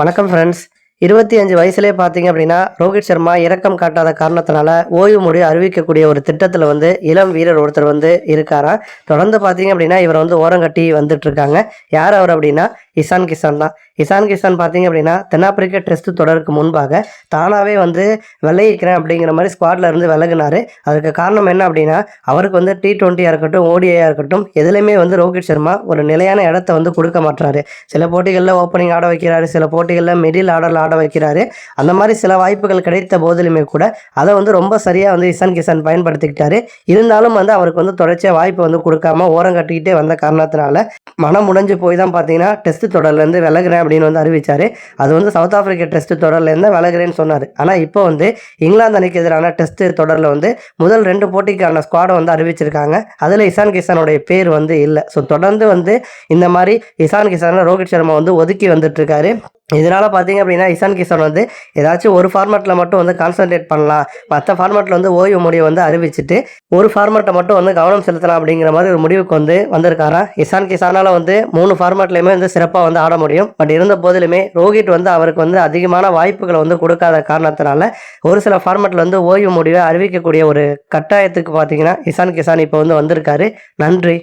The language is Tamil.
வணக்கம் ஃப்ரெண்ட்ஸ் இருபத்தி அஞ்சு வயசுலேயே பார்த்தீங்க அப்படின்னா ரோஹித் சர்மா இறக்கம் காட்டாத காரணத்தினால ஓய்வு முடிவு அறிவிக்கக்கூடிய ஒரு திட்டத்தில் வந்து இளம் வீரர் ஒருத்தர் வந்து இருக்காராம் தொடர்ந்து பார்த்தீங்க அப்படின்னா இவர் வந்து ஓரங்கட்டி வந்துட்டு இருக்காங்க. யார் அவர் அப்படின்னா இசான் கிசான் தான். இசான் கிசான் பார்த்தீங்க அப்படின்னா தென்னாப்பிரிக்க டெஸ்ட் தொடருக்கு முன்பாக தானாகவே வந்து விளையிக்கிறேன் அப்படிங்கிற மாதிரி ஸ்குவாட்ல இருந்து விலகினார். அதுக்கு காரணம் என்ன அப்படின்னா அவருக்கு வந்து டி டுவெண்ட்டியாக இருக்கட்டும் ஓடிஐயாக இருக்கட்டும் எதுலேயுமே வந்து ரோஹித் சர்மா ஒரு நிலையான இடத்த வந்து கொடுக்க மாட்டாரு சில போட்டிகளில் ஓப்பனிங் ஆட வைக்கிறாரு சில போட்டிகளில் மிடில் ஆர்டரில் ஆட வைக்கிறாரு. அந்த மாதிரி சில வாய்ப்புகள் கிடைத்த போதிலுமே கூட அதை வந்து ரொம்ப சரியாக வந்து இசான் கிசான் பயன்படுத்திக்கிட்டாரு. இருந்தாலும் வந்து அவருக்கு வந்து தொடர்ச்சியாக வாய்ப்பு வந்து கொடுக்காம ஓரம் கட்டிக்கிட்டே வந்த காரணத்தினால மனம் முடிஞ்சு போய் தான் பார்த்தீங்கன்னா டெஸ்ட் தொடர்லேருந்து விலகுறேன் அப்படின்னு வந்து அறிவிச்சாரு. அது வந்து சவுத் ஆப்பிரிக்க டெஸ்ட் தொடர்லேருந்து விலகுறேன்னு சொன்னார். ஆனால் இப்போ வந்து இங்கிலாந்து அணிக்கு எதிரான டெஸ்ட் தொடரில் வந்து முதல் ரெண்டு போட்டிக்கான ஸ்குவாடை வந்து அறிவிச்சிருக்காங்க. அதில் இசான் கிஷானுடைய பேர் வந்து இல்லை. ஸோ தொடர்ந்து வந்து இந்த மாதிரி இசான் கிசானை ரோஹித் சர்மா வந்து ஒதுக்கி வந்துட்டு இருக்காரு. இதனால் பார்த்தீங்க அப்படின்னா இசான் கிசான் வந்து ஏதாச்சும் ஒரு ஃபார்மேட்டில் மட்டும் வந்து கான்சென்ட்ரேட் பண்ணலாம். மற்ற ஃபார்மேட்டில் வந்து ஓய்வு முடிவை வந்து அறிவிச்சிட்டு ஒரு ஃபார்மேட்டை மட்டும் வந்து கவனம் செலுத்தலாம் அப்படிங்கிற மாதிரி ஒரு முடிவுக்கு வந்து வந்திருக்காராம் இசான் கிசானால் வந்து மூணு ஃபார்மேட்லையுமே வந்து சிறப்பாக வந்து ஆட முடியும். பட் இருந்த போதிலுமே ரோஹித் வந்து அவருக்கு வந்து அதிகமான வாய்ப்புகளை வந்து கொடுக்காத காரணத்தினால ஒரு சில ஃபார்மேட்டில் வந்து ஓய்வு முடிவை அறிவிக்கக்கூடிய ஒரு கட்டாயத்துக்கு பார்த்தீங்கன்னா இசான் கிசான் இப்போ வந்து வந்திருக்காரு. நன்றி.